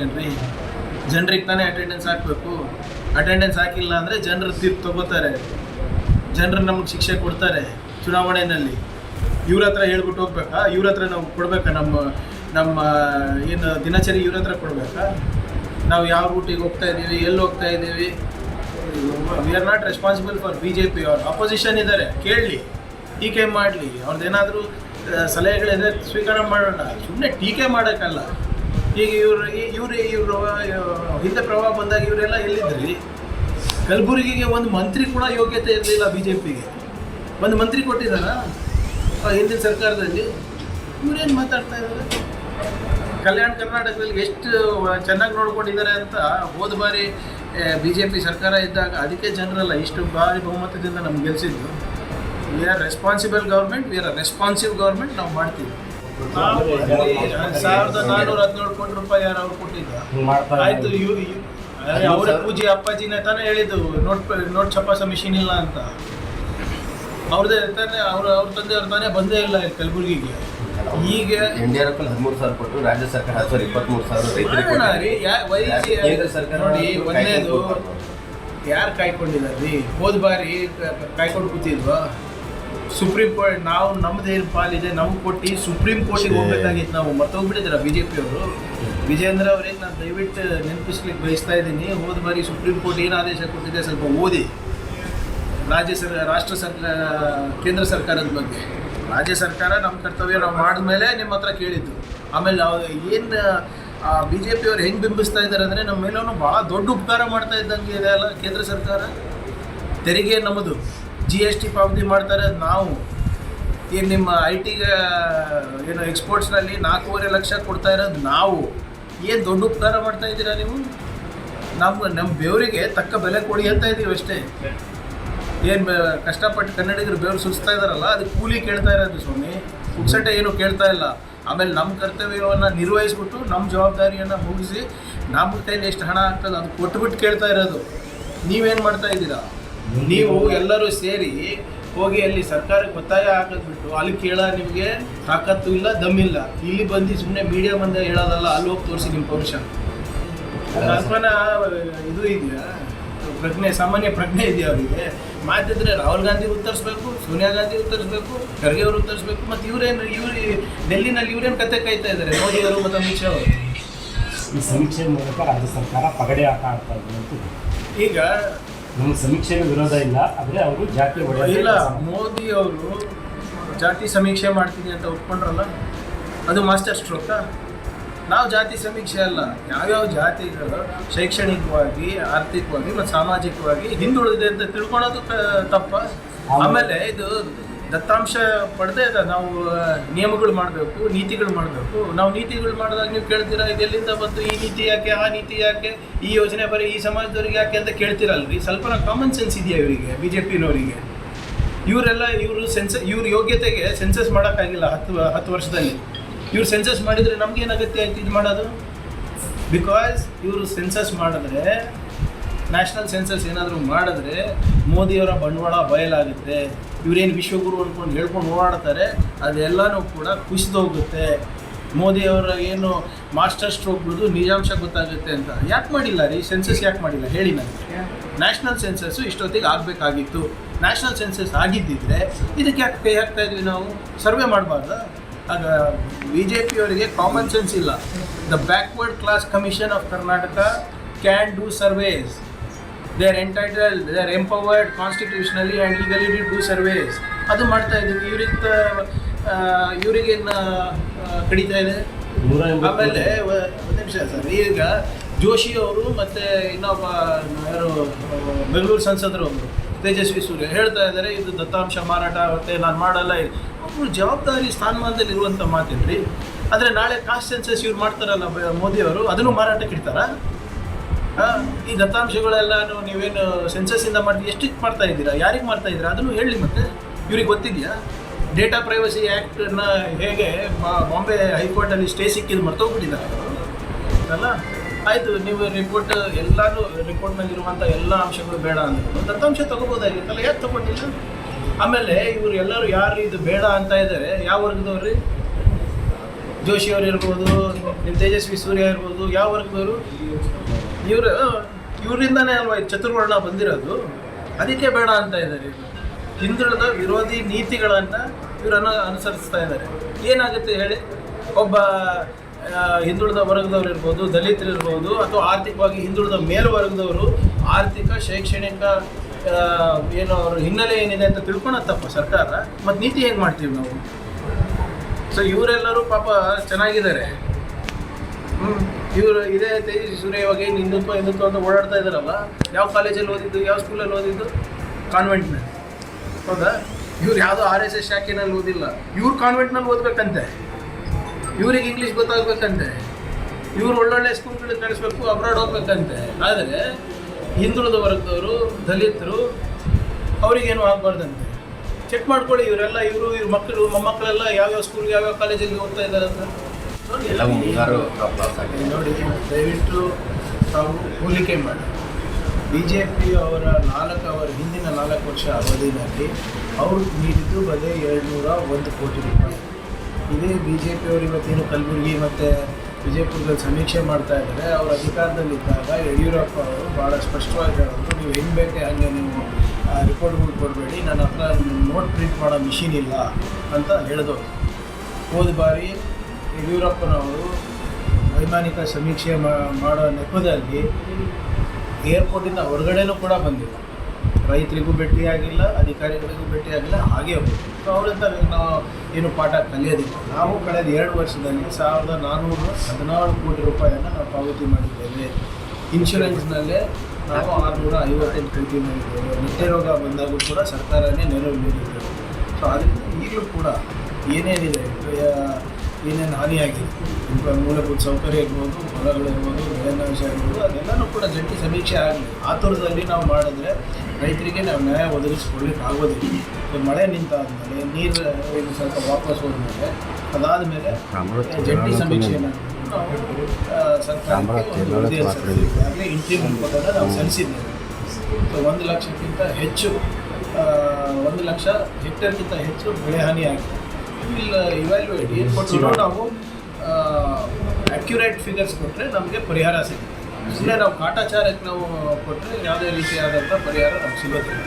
ಮಾಡ್ಬೇಕೇನ್ರಿ ಜನರಿಗೆ ತಾನೇ ಅಟೆಂಡೆನ್ಸ್ ಹಾಕಬೇಕು. ಅಟೆಂಡೆನ್ಸ್ ಹಾಕಿಲ್ಲ ಅಂದರೆ ಜನರು ತೀರ್ಪು ತಗೋತಾರೆ. ಜನರು ನಮಗೆ ಶಿಕ್ಷೆ ಕೊಡ್ತಾರೆ ಚುನಾವಣೆಯಲ್ಲಿ ಇವ್ರ ಹತ್ರ ಹೇಳ್ಬಿಟ್ಟು ಹೋಗ್ಬೇಕಾ? ಇವ್ರ ಹತ್ರ ನಾವು ಕೊಡ್ಬೇಕಾ? ನಮ್ಮ ನಮ್ಮ, ಏನು ದಿನಚರಿ ಇವ್ರ ಹತ್ರ ಕೊಡ್ಬೇಕಾ? ನಾವು ಯಾವ ರೂಟಿಗೆ ಹೋಗ್ತಾ ಇದ್ದೀವಿ ಎಲ್ಲಿ ಹೋಗ್ತಾ ಇದ್ದೀವಿ we are not responsible for B J P ಅವ್ರ ಅಪೋಸಿಷನ್ ಇದ್ದಾರೆ ಕೇಳಲಿ, ಟೀಕೆ ಮಾಡಲಿ. ಅವ್ರದ್ದೇನಾದರೂ ಸಲಹೆಗಳಿದೆ ಸ್ವೀಕಾರ ಮಾಡೋಣ. ಸುಮ್ಮನೆ ಟೀಕೆ ಮಾಡೋಕ್ಕಲ್ಲ. ಈಗ ಇವರು ಇವರು ಇವರು ಹಿಂದೆ ಪ್ರಭಾವ ಬಂದಾಗ ಇವರೆಲ್ಲ ಎಲ್ಲಿದ್ರಿ? ಕಲಬುರಗಿಗೆ ಒಂದು ಮಂತ್ರಿ ಕೂಡ ಯೋಗ್ಯತೆ ಇರಲಿಲ್ಲ ಬಿ ಜೆ ಪಿಗೆ ಒಂದು ಮಂತ್ರಿ ಕೊಟ್ಟಿದ್ದಾರ? ಹಿಂದಿನ ಸರ್ಕಾರದಲ್ಲಿ? ಇವರೇನು ಮಾತಾಡ್ತಾ ಇದ್ದಾರೆ? ಕಲ್ಯಾಣ ಕರ್ನಾಟಕದಲ್ಲಿ ಎಷ್ಟು ಚೆನ್ನಾಗಿ ನೋಡ್ಕೊಂಡಿದ್ದಾರೆ ಅಂತ ಹೋದ ಬಾರಿ ಬಿ ಜೆ ಪಿ ಸರ್ಕಾರ ಇದ್ದಾಗ ಅದಕ್ಕೆ ಜನರಲ್ಲ ಇಷ್ಟು ಭಾರಿ ಬಹುಮತದಿಂದ ನಮ್ಗೆ ಗೆಲ್ಸಿದ್ದು. We are responsible government we are responsive government ನಾವು ಮಾಡ್ತೀವಿ. ನಾವು ಸಾವಿರದ ನಾನ್ನೂರ ಹದಿನೇಳು ಕೋಟಿ ರೂಪಾಯಿ ಯಾರು ಅವ್ರು ಕೊಟ್ಟಿದ್ರು ಆಯ್ತು ಇವ್ ಇವ್- ಅರೆ, ಅವರ ಪೂಜೆ ಅಪ್ಪಾಜಿನೇ ತಾನೇ ಹೇಳಿದ್ದು ನೋಟ್ ನೋಟ್ ಚಪಾಸ ಮಿಷಿನ್ ಇಲ್ಲ ಅಂತ. ಅವ್ರದ್ದೇ ತಾನೇ ಅವ್ರ ಅವ್ರ ತಂದೆಯವ್ರ ತಾನೇ ಬಂದೇ ಇಲ್ಲ ಕಲಬುರಗಿಗೆ. ಈಗ ಯಡಿಯೂರಪ್ಪ ಹದಿಮೂರು ಸಾವಿರ ಕೊಟ್ಟು ರಾಜ್ಯ ಸರ್ಕಾರ ಹತ್ತು ಸಾವಿರ ಇಪ್ಪತ್ಮೂರು ಸಾವಿರ ರೈತರಿಗೆ ನೋಡಿ ಒಂದೇದು. ಯಾರು ಕಾಯ್ಕೊಂಡಿದ್ದಾರೆ ರೀ ಹೋದ ಬಾರಿ ಕಾಯ್ಕೊಂಡು ಕೂತಿದ್ವಾ? ಸುಪ್ರೀಂ ಕೋರ್ಟ್ ನಾವು ನಮ್ದು ಏನು ಪಾಲಿದೆ ನಮ್ಗೆ ಕೊಟ್ಟು ಸುಪ್ರೀಂ ಕೋರ್ಟಿಗೆ ಹೋಗ್ಬೇಕಾಗಿತ್ತು ನಾವು ಮರ್ತೋಗ್ಬಿಟ್ಟಿದ್ರ ಬಿ ಜೆ ಪಿ ಅವರು ವಿಜೇಂದ್ರ ಅವ್ರಿಗೆ ನಾನು ದಯವಿಟ್ಟು ನೆನಪಿಸ್ಲಿಕ್ಕೆ ಬಯಸ್ತಾ ಇದ್ದೀನಿ. ಹೋದ ಬಾರಿ ಸುಪ್ರೀಂ ಕೋರ್ಟ್ ಏನು ಆದೇಶ ಕೊಟ್ಟಿದೆ ಸ್ವಲ್ಪ ಓದಿ. ರಾಜ್ಯ ಸರ್ ರಾಷ್ಟ್ರ ಸರ್ಕಾರ ಕೇಂದ್ರ ಸರ್ಕಾರದ ಬಗ್ಗೆ. ರಾಜ್ಯ ಸರ್ಕಾರ ನಮ್ಮ ಕರ್ತವ್ಯ ನಾವು ಮಾಡಿದ್ಮೇಲೆ ನಿಮ್ಮ ಹತ್ರ ಕೇಳಿದ್ದು. ಆಮೇಲೆ ಏನು ಬಿ ಜೆ ಪಿಯವ್ರು ಹೆಂಗೆ ಬಿಂಬಿಸ್ತಾ ಇದ್ದಾರೆ ಅಂದರೆ ನಮ್ಮ ಮೇಲೂ ಭಾಳ ದೊಡ್ಡ ಉಪಕಾರ ಮಾಡ್ತಾ ಇದ್ದಂಗೆ ಇದೆ ಅಲ್ಲ ಕೇಂದ್ರ ಸರ್ಕಾರ? ತೆರಿಗೆ ನಮ್ಮದು ಜಿ ಎಸ್ ಟಿ ಪಾವತಿ ಮಾಡ್ತಾರೆ. ನಾವು ಏನು ನಿಮ್ಮ ಐ ಟಿಗೆ ಏನು ಎಕ್ಸ್ಪೋರ್ಟ್ಸ್ನಲ್ಲಿ ನಾಲ್ಕೂವರೆ ಲಕ್ಷ ಕೊಡ್ತಾ ಇರೋದು ನಾವು. ಏನು ದೊಡ್ಡ ಉಪಕಾರ ಮಾಡ್ತಾ ಇದ್ದೀರಾ ನೀವು? ನಮ್ಮ ನಮ್ಮ ಬೆವರಿಗೆ ತಕ್ಕ ಬೆಲೆ ಕೊಡಿ ಅಂತ ಇದ್ದೀವಿ ಅಷ್ಟೇ. ಏನು ಕಷ್ಟಪಟ್ಟು ಕನ್ನಡಿಗರು ಬೆವರು ಸುಸ್ತಾ ಇದ್ದಾರಲ್ಲ ಅದು ಕೂಲಿ ಕೇಳ್ತಾ ಇರೋದು ಸ್ವಾಮಿ. ಪುಕ್ಸಟ್ಟೆ ಏನು ಕೇಳ್ತಾ ಇಲ್ಲ. ಆಮೇಲೆ ನಮ್ಮ ಕರ್ತವ್ಯವನ್ನು ನಿರ್ವಹಿಸ್ಬಿಟ್ಟು ನಮ್ಮ ಜವಾಬ್ದಾರಿಯನ್ನು ಮುಗಿಸಿ ನಮ್ಮ ಕೈಲಿ ಎಷ್ಟು ಹಣ ಆಗ್ತದೆ ಅದು ಕೊಟ್ಟುಬಿಟ್ಟು ಕೇಳ್ತಾ ಇರೋದು. ನೀವೇನು ಮಾಡ್ತಾ ಇದ್ದೀರಾ? ನೀವು ಎಲ್ಲರೂ ಸೇರಿ ಹೋಗಿ ಅಲ್ಲಿ ಸರ್ಕಾರಕ್ಕೆ ಒತ್ತಾಯ ಹಾಕದ್ಬಿಟ್ಟು ಅಲ್ಲಿ ಕೇಳ ನಿಮಗೆ ತಾಕತ್ತು ಇಲ್ಲ ದಮ್ಮಿಲ್ಲ ಇಲ್ಲಿ. ಬಂದು ಸುಮ್ಮನೆ ಮೀಡಿಯಾ ಮುಂದೆ ಹೇಳೋದಲ್ಲ ಅಲ್ಲಿ ಹೋಗಿ ತೋರಿಸಿ ನಿಮ್ಮ ಪೌರುಷ ಅಸ್ಮಾನ ಇದು ಇದೆಯಾ? ಪ್ರಜ್ಞೆ ಸಾಮಾನ್ಯ ಪ್ರಜ್ಞೆ ಇದೆಯಾ ಅವರಿಗೆ? ಮಾತಿದ್ರೆ ರಾಹುಲ್ ಗಾಂಧಿ ಉತ್ತರಿಸ್ಬೇಕು ಸೋನಿಯಾ ಗಾಂಧಿ ಉತ್ತರಿಸ್ಬೇಕು ಖರ್ಗೆ ಅವರು ಉತ್ತರಿಸ್ಬೇಕು ಮತ್ತು ಇವರೇನು ಇವ್ರು ಡೆಲ್ಲಿನಲ್ಲಿ ಇವರೇನು ಕತೆ ಕಾಯ್ತಾ ಇದ್ದಾರೆ ಮೋದಿ ಅವರು ಮತ್ತು ಅಮಿತ್ ಶಾ ಅವರು? ಈ ಸಮೀಕ್ಷೆ ಮೂಲಕ ರಾಜ್ಯ ಸರ್ಕಾರ ಪಗಡೆ ಆಟ ಆಡ್ತಾ ಇದೆ. ಈಗ ನಮ್ಮ ಸಮೀಕ್ಷೆಗೆ ವಿರೋಧ ಇಲ್ಲ ಆದರೆ ಅವರು ಜಾತಿ ಇಲ್ಲ ಮೋದಿ ಅವರು ಜಾತಿ ಸಮೀಕ್ಷೆ ಮಾಡ್ತೀನಿ ಅಂತ ಒಪ್ಕೊಂಡ್ರಲ್ಲ ಅದು ಮಾಸ್ಟರ್ ಸ್ಟ್ರೋಕ್ ನಾವು ಜಾತಿ ಸಮೀಕ್ಷೆ ಅಲ್ಲ ಯಾವ್ಯಾವ ಜಾತಿಗಳು ಶೈಕ್ಷಣಿಕವಾಗಿ ಆರ್ಥಿಕವಾಗಿ ಮತ್ತು ಸಾಮಾಜಿಕವಾಗಿ ಹಿಂದುಳಿದಿದೆ ಅಂತ ತಿಳ್ಕೊಳೋದು ತಪ್ಪ? ಆಮೇಲೆ ಇದು ದತ್ತಾಂಶ ಪಡೆದೇ ನಾವು ನಿಯಮಗಳು ಮಾಡಬೇಕು, ನೀತಿಗಳು ಮಾಡಬೇಕು. ನಾವು ನೀತಿಗಳು ಮಾಡಿದಾಗ ನೀವು ಕೇಳ್ತೀರಾ ಇದೆಲ್ಲಿಂದ ಬಂತು, ಈ ನೀತಿ ಯಾಕೆ, ಆ ನೀತಿ ಯಾಕೆ, ಈ ಯೋಜನೆ ಬರೀ ಈ ಸಮಾಜದವ್ರಿಗೆ ಯಾಕೆ ಅಂತ ಕೇಳ್ತೀರಲ್ರಿ? ಸ್ವಲ್ಪ ಕಾಮನ್ ಸೆನ್ಸ್ ಇದೆಯಾ ಇವರಿಗೆ ಬಿ ಜೆ ಪಿನವರಿಗೆ ಇವರೆಲ್ಲ, ಇವರು ಸೆನ್ಸ ಇವ್ರ ಯೋಗ್ಯತೆಗೆ ಸೆನ್ಸಸ್ ಮಾಡೋಕ್ಕಾಗಿಲ್ಲ ಹತ್ತು ಹತ್ತು ವರ್ಷದಲ್ಲಿ. ಇವ್ರು ಸೆನ್ಸಸ್ ಮಾಡಿದರೆ ನಮ್ಗೇನು ಅಗತ್ಯ ಆಯ್ತು ಇದು ಮಾಡೋದು? ಬಿಕಾಸ್ ಇವರು ಸೆನ್ಸಸ್ ಮಾಡಿದ್ರೆ ನ್ಯಾಷನಲ್ ಸೆನ್ಸಸ್ ಏನಾದರೂ ಮಾಡಿದ್ರೆ ಮೋದಿಯವರ ಬಂಡವಾಳ ಬಯಲಾಗುತ್ತೆ ಇವರೇನು ವಿಶ್ವಗುರು ಅಂದ್ಕೊಂಡು ಹೇಳ್ಕೊಂಡು ಓಡಾಡ್ತಾರೆ, ಅದೆಲ್ಲನೂ ಕೂಡ ಕುಸಿದೋಗುತ್ತೆ ಮೋದಿಯವರ ಏನು ಮಾಸ್ಟರ್ ಸ್ಟ್ರೋಕ್ ಬಿಡೋದು ನಿಜಾಂಶ ಗೊತ್ತಾಗುತ್ತೆ ಅಂತ. ಯಾಕೆ ಮಾಡಿಲ್ಲ ರೀ? ಸೆನ್ಸಸ್ ಯಾಕೆ ಮಾಡಿಲ್ಲ? ಹೇಳಿ ನನಗೆ. ನ್ಯಾಷನಲ್ ಸೆನ್ಸಸ್ಸು ಇಷ್ಟೊತ್ತಿಗೆ ಆಗಬೇಕಾಗಿತ್ತು. ನ್ಯಾಷನಲ್ ಸೆನ್ಸಸ್ ಆಗಿದ್ದಿದ್ರೆ ಇದಕ್ಕೆ ಯಾಕೆ ಕೈ ಹಾಕ್ತಾ ಇದ್ವಿ ನಾವು? ಸರ್ವೆ ಮಾಡಬಾರ್ದ? ಆಗ ಬಿ ಜೆ ಪಿಯವರಿಗೆ ಕಾಮನ್ ಸೆನ್ಸ್ ಇಲ್ಲ. The backward class commission of Karnataka can do surveys they are entitled they are empowered constitutionally and legally do surveys ಅದು ಮಾಡ್ತಾ ಇದ್ದೀವಿ. ಇವ್ರಿಂದ ಇವರಿಗೇನು ಕಡಿತಾ ಇದೆ. ಆಮೇಲೆ ಒಂದು ನಿಮಿಷ ಸರ್. ಈಗ ಜೋಶಿ ಅವರು ಮತ್ತು ಇನ್ನೊಬ್ಬ ಯಾರು ಬೆಂಗಳೂರು ಸಂಸದರು ಅವರು ತೇಜಸ್ವಿ ಸೂರ್ಯ ಹೇಳ್ತಾ ಇದ್ದಾರೆ ಇದು ದತ್ತಾಂಶ ಮಾರಾಟ ಆಗುತ್ತೆ ನಾನು ಮಾಡಲ್ಲ. ಒಬ್ಬರು ಜವಾಬ್ದಾರಿ ಸ್ಥಾನಮಾನದಲ್ಲಿ ಇರುವಂಥ ಮಾತೇನ್ರಿ ಆದರೆ ನಾಳೆ ಕಾಸ್ಟ್ ಸೆನ್ಸಸ್ ಇವ್ರು ಮಾಡ್ತಾರಲ್ಲ ಮೋದಿಯವರು ಅದನ್ನು ಮಾರಾಟಕ್ಕೆ ಇಡ್ತಾರಾ? ಈ ದತ್ತಾಂಶಗಳೆಲ್ಲಾನು ನೀವೇನು ಸೆನ್ಸಸ್ ಇಂದ ಮಾಡಿ ಎಷ್ಟಕ್ಕೆ ಮಾಡ್ತಾ ಇದ್ದೀರಾ? ಯಾರಿಗೆ ಮಾಡ್ತಾ ಇದ್ದೀರಾ? ಅದನ್ನು ಹೇಳಿ ಮತ್ತೆ. ಇವ್ರಿಗೆ ಗೊತ್ತಿದೆಯಾ? ಡೇಟಾ ಪ್ರೈವಸಿ ಆ್ಯಕ್ಟನ್ನ ಹೇಗೆ ಬಾಂಬೆ ಹೈಕೋರ್ಟಲ್ಲಿ ಸ್ಟೇ ಸಿಕ್ಕಿದ್ದು ಮರ್ತೋಗ್ಬಿಟ್ಟಿದ್ದಾರೆ ಅಲ್ಲ, ಆಯಿತು, ನೀವು ರಿಪೋರ್ಟ್ ಎಲ್ಲಾನು ರಿಪೋರ್ಟ್ನಲ್ಲಿರುವಂಥ ಎಲ್ಲ ಅಂಶಗಳು ಬೇಡ ಅಂತ ದತ್ತಾಂಶ ತಗೋಬೋದಾಗಿತ್ತಲ್ಲ ಯಾಕೆ ತಗೊಂಡಿಲ್ಲ? ಆಮೇಲೆ ಇವರು ಎಲ್ಲರೂ ಯಾರು ಇದು ಬೇಡ ಅಂತ ಇದ್ದಾರೆ ಯಾವ ವರ್ಗದವ್ರಿ ಜೋಶಿ ಅವರು ಇರ್ಬೋದು ನಿಮ್ಮ ತೇಜಸ್ವಿ ಸೂರ್ಯ ಇರ್ಬೋದು, ಯಾವ ವರ್ಗದವರು? ಇವರು ಇವರಿಂದನೇ ಅಲ್ವಾ ಚತುರ್ವರ್ಣ ಬಂದಿರೋದು? ಅದಕ್ಕೆ ಬೇಡ ಅಂತ ಇದ್ದಾರೆ ಹಿಂದುಳಿದ ವಿರೋಧಿ ನೀತಿಗಳನ್ನು ಇವರನ್ನು ಅನುಸರಿಸ್ತಾ ಇದ್ದಾರೆ. ಏನಾಗುತ್ತೆ ಹೇಳಿ? ಒಬ್ಬ ಹಿಂದುಳಿದ ವರ್ಗದವ್ರು ಇರ್ಬೋದು, ದಲಿತರು ಇರ್ಬೋದು, ಅಥವಾ ಆರ್ಥಿಕವಾಗಿ ಹಿಂದುಳಿದ ಮೇಲ್ವರ್ಗದವರು, ಆರ್ಥಿಕ, ಶೈಕ್ಷಣಿಕ ಏನು ಅವ್ರ ಹಿನ್ನೆಲೆ ಏನಿದೆ ಅಂತ ತಿಳ್ಕೊಳತ್ತಪ್ಪ ಸರ್ಕಾರ. ಮತ್ತು ನೀತಿ ಹೆಂಗೆ ಮಾಡ್ತೀವಿ ನಾವು? ಸೊ ಇವರೆಲ್ಲರೂ ಪಾಪ ಚೆನ್ನಾಗಿದ್ದಾರೆ. ಹ್ಮ್, ಇವರು ಇದೇ ತೇಜಸ್ವಿ ಸೂರ್ಯ ಇವಾಗ ಏನು ಹಿಂದುತ್ವ ಹಿಂದುತ್ವ ಅಂತ ಓಡಾಡ್ತಾ ಇದ್ದಾರಲ್ಲ ಯಾವ ಕಾಲೇಜಲ್ಲಿ ಓದಿದ್ದು, ಯಾವ ಸ್ಕೂಲಲ್ಲಿ ಓದಿದ್ದು? ಕಾನ್ವೆಂಟ್ನಲ್ಲಿ ಹೌದಾ? ಇವ್ರು ಯಾವುದೋ ಆರ್ ಎಸ್ ಎಸ್ ಶಾಖೆನಲ್ಲಿ ಓದಿಲ್ಲ. ಇವ್ರು ಕಾನ್ವೆಂಟ್ನಲ್ಲಿ ಓದ್ಬೇಕಂತೆ. ಇವ್ರಿಗೆ ಇಂಗ್ಲೀಷ್ ಗೊತ್ತಾಗಬೇಕಂತೆ. ಇವ್ರು ಒಳ್ಳೊಳ್ಳೆ ಸ್ಕೂಲ್ಗಳಿಗೆ ಕಳಿಸ್ಬೇಕು ಅಬ್ರಾಡ್ ಹೋಗ್ಬೇಕಂತೆ. ಆದರೆ ಹಿಂದುಳಿದ ವರ್ಗದವರು, ದಲಿತರು, ಅವ್ರಿಗೇನು ಆಗಬಾರ್ದಂತೆ? ಚೆಕ್ ಮಾಡ್ಕೊಳ್ಳಿ ಇವರೆಲ್ಲ ಇವರು ಇವ್ರ ಮಕ್ಕಳು ಮೊಮ್ಮಕ್ಕಳೆಲ್ಲ ಯಾವ್ಯಾವ ಸ್ಕೂಲ್ಗೆ ಯಾವ್ಯಾವ ಕಾಲೇಜಿಗೆ ಓದ್ತಾ ಇದ್ದಾರೆ ಅಂತ. ನೋಡಿ. ಎಲ್ಲ ಮುಂಗಾರು ನೋಡಿ ದಯವಿಟ್ಟು ತಾವು ಹೋಲಿಕೆ ಮಾಡಿ. ಬಿ ಜೆ ಪಿ ಅವರ ನಾಲ್ಕು ಅವರ ಹಿಂದಿನ ನಾಲ್ಕು ವರ್ಷ ಅವಧಿನಲ್ಲಿ ಅವರು ನೀಡಿದ್ದು ಬದೇ ಏಳ್ನೂರ ಒಂದು ಕೋಟಿ ರೂಪಾಯಿ. ಇದೇ ಬಿ ಜೆ ಪಿಯವರು ಇವತ್ತೇನು ಕಲಬುರಗಿ ಮತ್ತು ವಿಜಯಪುರದಲ್ಲಿ ಸಮೀಕ್ಷೆ ಮಾಡ್ತಾ ಇದ್ದಾರೆ. ಅವರು ಅಧಿಕಾರದಲ್ಲಿದ್ದಾಗ ಯಡಿಯೂರಪ್ಪ ಅವರು ಭಾಳ ಸ್ಪಷ್ಟವಾಗಿ ಹೇಳಿದ್ರು ನೀವು ಹೆಂಗೆ ಬೇಕೆ ಹಾಗೆ ನೀವು ರಿಪೋರ್ಟ್ಗಳು ಕೊಡಬೇಡಿ. ನನ್ನ ಹತ್ರ ನೋಟ್ ಪ್ರಿಂಟ್ ಮಾಡೋ ಮಿಷಿನ್ ಇಲ್ಲ ಅಂತ ಹೇಳಿದವರು ಹೋದ ಬಾರಿ ಯಡಿಯೂರಪ್ಪನವರು ವೈಮಾನಿಕ ಸಮೀಕ್ಷೆ ಮಾಡೋ ನೆಪದಲ್ಲಿ ಏರ್ಪೋರ್ಟಿಂದ ಹೊರಗಡೆನೂ ಕೂಡ ಬಂದಿಲ್ಲ. ರೈತರಿಗೂ ಭೇಟಿಯಾಗಿಲ್ಲ ಅಧಿಕಾರಿಗಳಿಗೂ ಭೇಟಿಯಾಗಿಲ್ಲ ಹಾಗೆ ಹೋಗಿ ಸೊ ಅವರಿಂದ ನಾವು ಏನು ಪಾಠ ಕಲಿಯೋದಿಲ್ಲ. ನಾವು ಕಳೆದ ಎರಡು ವರ್ಷದಲ್ಲಿ ಸಾವಿರದ ನಾನ್ನೂರ ಹದಿನಾರು ಕೋಟಿ ರೂಪಾಯಿಯನ್ನು ನಾವು ಪಾವತಿ ಮಾಡಿದ್ದೇವೆ. ಇನ್ಶೂರೆನ್ಸ್ನಲ್ಲೇ ನಾವು ಆರುನೂರ ಐವತ್ತೆಂಟು ಕೋಟಿ ನಿತ್ಯ ರೋಗ ಬಂದಾಗೂ ಕೂಡ ಸರ್ಕಾರನೇ ನೆರವು ನೀಡಿದ್ದೇವೆ ಸೊ ಅದರಿಂದ ಈಗಲೂ ಕೂಡ ಏನೇನಿದೆ ಏನೇನು ಹಾನಿಯಾಗಿದೆ? ಮೂಲಭೂತ ಸೌಕರ್ಯ ಇರ್ಬೋದು ಹೊಲಗಳಿರ್ಬೋದು ಬೆಳೆನಾಶ ಇರ್ಬೋದು ಅದೆಲ್ಲನೂ ಕೂಡ ಜಂಟಿ ಸಮೀಕ್ಷೆ ಆಗಲಿ. ಆತುರದಲ್ಲಿ ನಾವು ಮಾಡಿದ್ರೆ ರೈತರಿಗೆ ನಾವು ನ್ಯಾಯ ಒದಗಿಸ್ಕೊಳ್ಲಿಕ್ಕೆ ಆಗೋದಿಲ್ಲ. ಮಳೆ ನಿಂತಾದ್ಮೇಲೆ ನೀರು ಸ್ವಲ್ಪ ವಾಪಸ್ ಹೋದ್ಮೇಲೆ ಅದಾದಮೇಲೆ ಜಂಟಿ ಸಮೀಕ್ಷೆಯನ್ನು ನಾವು ಸರ್ಕಾರಕ್ಕೆ ನಾವು ಸಲ್ಲಿಸಿದ್ದೇವೆ ಸೊ ಒಂದು ಲಕ್ಷಕ್ಕಿಂತ ಹೆಚ್ಚು ಒಂದು ಲಕ್ಷ ಹೆಕ್ಟರ್ಗಿಂತ ಹೆಚ್ಚು ಬೆಳೆ ಹಾನಿಯಾಗಿದೆ ಇಲ್ಲ ಇವ್ಯಾಲ್ಯೂಯೇಟ್ ಏನು ನಾವು ಅಕ್ಯುರೇಟ್ ಫಿಗರ್ಸ್ ಕೊಟ್ಟರೆ ನಮಗೆ ಪರಿಹಾರ ಸಿಗುತ್ತೆ ಸುಮ್ಮನೆ ನಾವು ಕಾಟಾಚಾರಕ್ಕೆ ನಾವು ಕೊಟ್ಟರೆ ಯಾವುದೇ ರೀತಿಯಾದಂಥ ಪರಿಹಾರ ನಮ್ಗೆ ಸಿಗೋದಿಲ್ಲ.